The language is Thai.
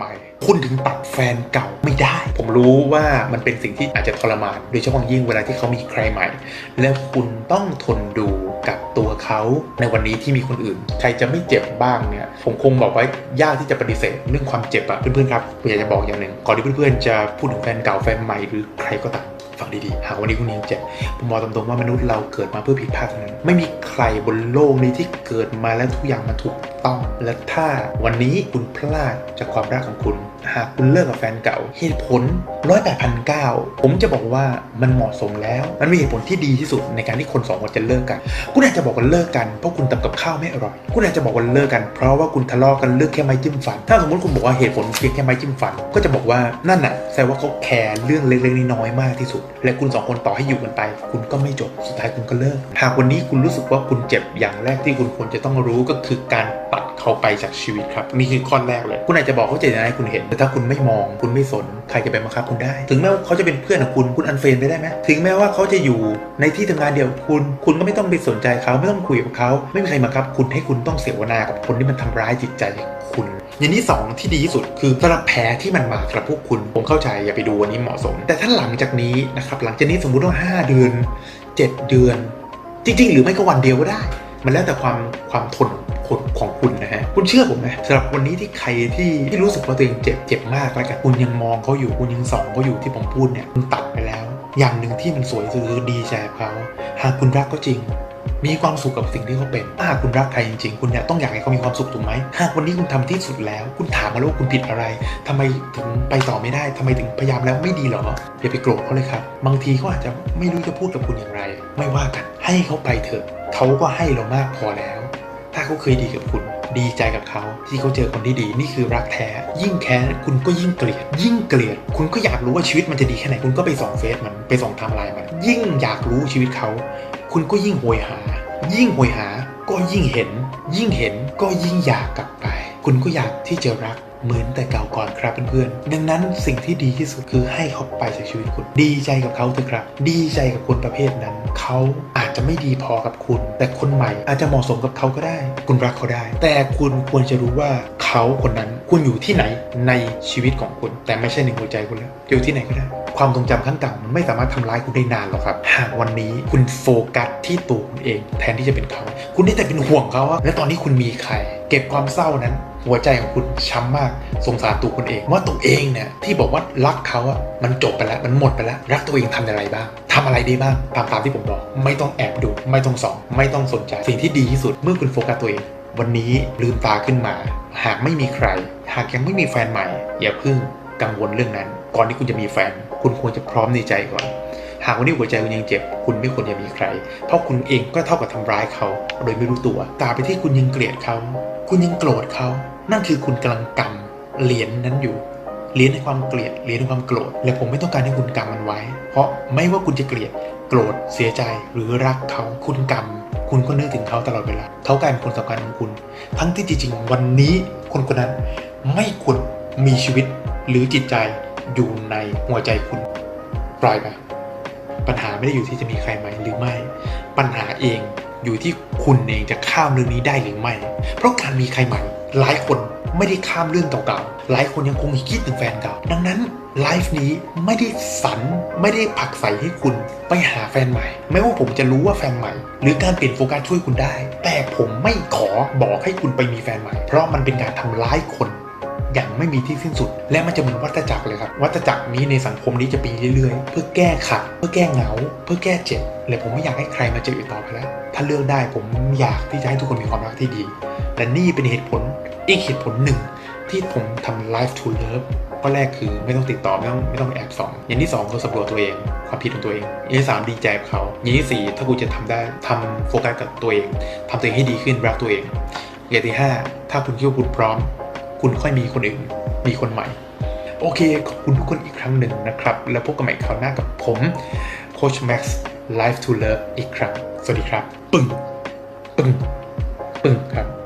ใหม่ คุณถึงตัดแฟนเก่าไม่ได้ ผมรู้ว่ามันเป็นสิ่งที่อาจจะทรมาน โดยเฉพาะยิ่งเวลาที่เขามีใครใหม่ แล้วคุณต้องทนดูกับตัวเขาในวันนี้ที่มีคนอื่น ใครจะไม่เจ็บบ้างเนี่ย ผมคงบอกไว้ยากที่จะปฏิเสธเรื่องความเจ็บอะเพื่อนๆครับผมอยากจะบอกอย่างหนึ่งก่อนที่เพื่อนๆจะพูดถึงแฟนเก่าแฟนใหม่หรือใครก็ตาม ฟังดีๆ หากวันนี้คุณยังเจ็บผมบอกตรงๆว่ามนุษย์เราเกิดมาเพื่อผิดพลาดทั้งนั้น ไม่มีใครบนโลกนี้ที่เกิดมาแล้วทุกอย่างมันถูกต้อง และถ้าวันนี้คุณพลาดจากความรักของคุณหากคุณเลิกกับแฟนเก่า เหตุผลร้อยแปดพันเก้าผมจะบอกว่ามันเหมาะสมแล้ว มันมีเหตุผลที่ดีที่สุดในการที่คนสองคนจะเลิกกัน คุณอาจจะบอกว่าเลิกกันเพราะคุณทำกับข้าวไม่อร่อย คุณอาจจะบอกว่าเลิกกันเพราะว่าคุณทะเลาะกันเรื่องแค่ไม้จิ้มฟัน ถ้าสมมติคุณบอกว่าเหตุผลเพียงแค่ไม้จิ้มฟัน ก็จะบอกว่านั่นน่ะแสดงว่าเขาแคร์เรื่องเล็กๆน้อยๆมากที่สุด และคุณสองคนต่อให้อยู่กันไป คุณก็ไม่จบ สุดท้ายคุณก็เลิก หากวันนี้คุณรู้สึกว่าคุณเจ็บอย่างแรกที่คุณควรจะต้องรู้ก็คือการตัด เขาไปจากชีวิตครับนี่คือข้อแรกเลย คุณอาจจะบอกเขาเจตนาให้คุณเห็น แต่ถ้าคุณไม่มอง คุณไม่สน ใครจะไปบังคับคุณได้ ถึงแม้ว่าเขาจะเป็นเพื่อนของคุณ คุณอันเฟรนไปได้ไหมถึงแม้ว่าเขาจะอยู่ในที่ทำงานเดียวกับคุณ คุณก็ไม่ต้องไปสนใจเขาไม่ต้องคุยกับเขา ไม่มีใครบังคับ คุณให้คุณต้องเสียวนากับคนที่มันทำร้ายจิตใจคุณ อย่างที่สองที่ดีที่สุดคือสำหรับแผลที่มันมาสำหรับพวกคุณผมเข้าใจอย่าไปดูวันนี้เหมาะสม แต่ถ้าหลังจากนี้นะครับหลังจากนี้สมมุติว่า 5 เดือน 7 เดือน จริง ๆ หรือไม่ก็วันเดียวก็ได้ มันแล้วแต่ความความทนของของคุณนะฮะ คุณเชื่อผมไหมสำหรับวันนี้ที่ใครที่ที่รู้สึกว่าตัวเองเจ็บเจ็บมากแล้วกันคุณยังมองเขาอยู่คุณยังส่องเขาอยู่ที่ผมพูดเนี่ยคุณตัดไปแล้ว อย่างหนึ่งที่มันสวยคือดีใจเขาหากคุณรักก็จริงมีความสุขกับสิ่งที่เขาเป็นถ้าหากคุณรักใครจริงๆ คุณเนี่ยต้องอยากให้เขามีความสุขถูกไหมหากวันนี้คุณทำที่สุดแล้ว คุณถามมาแล้วคุณผิดอะไรทำไมถึงไปต่อไม่ได้ทำไมถึงพยายามแล้วไม่ดีหรอ อย่าไปโกรธเขาเลยครับ บางทีเขาอาจจะไม่รู้จะพูดกับคุณอย่างไร ไม่ว่ากัน ให้เขาไปเถอะ เขาก็ให้เรามากพอแล้ว ถ้าเขาเคยดีกับคุณดีใจกับเขาที่เขาเจอคนที่ดีนี่คือรักแท้ ยิ่งแค้นคุณก็ยิ่งเกลียด ยิ่งเกลียด คุณก็อยากรู้ว่าชีวิตมันจะดีแค่ไหนคุณก็ไปส่องเฟซมันไปส่องไทม์ไลน์มัน ยิ่งอยากรู้ชีวิตเขา คุณก็ยิ่งโหยหา ยิ่งโหยหาก็ยิ่งเห็น ยิ่งเห็นก็ยิ่งอยากกลับไป คุณก็อยากที่จะรัก เหมือนแต่เก่าก่อนครับเพื่อนๆ ดังนั้นสิ่งที่ดีที่สุดคือให้เขาไปจากชีวิตคุณ ดีใจกับเขาเถอะครับ ดีใจกับคนประเภทนั้น เขาอาจจะไม่ดีพอกับคุณ แต่คนใหม่อาจจะเหมาะสมกับเขาก็ได้ คุณรักเขาได้ แต่คุณควรจะรู้ว่าเขาคนนั้นคุณอยู่ที่ไหนในชีวิตของคุณ แต่ไม่ใช่ในหัวใจคุณแล้วอยู่ที่ไหนก็ได้ความทรงจำครั้งเก่ามันไม่สามารถทำร้ายคุณได้นานหรอกครับ หากวันนี้คุณโฟกัสที่ตัวคุณเอง แทนที่จะเป็นเขา คุณได้แต่เป็นห่วงเขาและตอนนี้คุณมีใคร เก็บความเศร้านั้น หัวใจของคุณช้ำมากสงสารตัวคุณเอง ว่าตัวเองเนี่ยที่บอกว่ารักเขาอะมันจบไปแล้วมันหมดไปแล้ว รักตัวเองทำอะไรบ้างทำอะไรได้บ้างตามตามที่ผมบอก ไม่ต้องแอบดู ไม่ต้องส่อง ไม่ต้องสนใจ สิ่งที่ดีที่สุดเมื่อคุณโฟกัสตัวเอง วันนี้ลืมตาขึ้นมา หากไม่มีใคร หากยังไม่มีแฟนใหม่ อย่าเพิ่งกังวลเรื่องนั้น ก่อนที่คุณจะมีแฟน คุณควรจะพร้อมในใจก่อน หากวันนี้หัวใจคุณยังเจ็บ คุณไม่ควรจะมีใคร เพราะคุณเองก็เท่ากับทำร้ายเขา โดยไม่รู้ตัวตาไปที่คุณยังเกลียดเขา คุณยังโกรธเขา นั่นคือคุณกำลังกำเหรียญนั้นอยู่เหรียญในความเกลียดเหรียญในความโกรธ และผมไม่ต้องการให้คุณกำมันไว้ เพราะไม่ว่าคุณจะเกลียด โกรธ เสียใจ หรือรักเขา คุณกำคุณก็นึกถึงเขาตลอดเวลา เขากลายเป็นคนสำคัญของคุณ ทั้งที่จริงๆ วันนี้คนคนนั้นไม่ควรมีชีวิตหรือจิตใจ อยู่ในหัวใจคุณปล่อยไปปัญหาไม่ได้อยู่ที่จะมีใครไหมหรือไม่ ปัญหาเองอยู่ที่คุณเองจะข้ามเรื่องนี้ได้หรือไม่ เพราะการมีใครใหม่หลายคนไม่ได้ข้ามเรื่องเก่าๆหลายคนยังคงคิดถึงแฟนเก่า ดังนั้นไลฟ์นี้ไม่ได้สันไม่ได้ผลักใส่ให้คุณไปหาแฟนใหม่ ไม่ว่าผมจะรู้ว่าแฟนใหม่ หรือการเปลี่ยนโฟกัสช่วยคุณได้ แต่ผมไม่ขอบอกให้คุณไปมีแฟนใหม่ เพราะมันเป็นการทำร้ายคน อย่างไม่มีที่สิ้นสุด และมันจะเหมือนวัฏจักรเลยครับ วัฏจักรนี้ในสังคมนี้จะปีเรื่อยๆ เพื่อแก้ขัดเพื่อแก้เหงา เพื่อแก้เจ็บและผมไม่อยากให้ใครมาเจออีกต่อไปแล้ว ถ้าเลือกได้ผมอยากที่จะให้ทุกคนมีความรักที่ดี และนี่เป็นเหตุผลอีกเหตุผลหนึ่งที่ผมทำ Life to Love ข้อแรกคือไม่ต้องติดต่อไม่ต้องไม่ต้องแอบส่องอย่างที่สองคือสำรวจตัวเองความผิดของตัวเองอย่างที่สามดีใจกับเขาอย่างที่สี่ถ้าคุณจะทำได้ทำโฟกัสกับตัวเองทำตัวเองให้ดีขึ้นรักตัวเองอย่างที่ห้าถ้าคุณคิดว่าคุณพร้อม คุณค่อยมีคนอื่น มีคนใหม่ โอเค ขอบคุณทุกคนอีกครั้งหนึ่งนะครับ แล้วพบกันใหม่คราวหน้ากับผมโคชแม็กซ์ไลฟ์ทูเลอร์อีกครั้งสวัสดีครับ ปึ้งปึ้งปึ้งครับ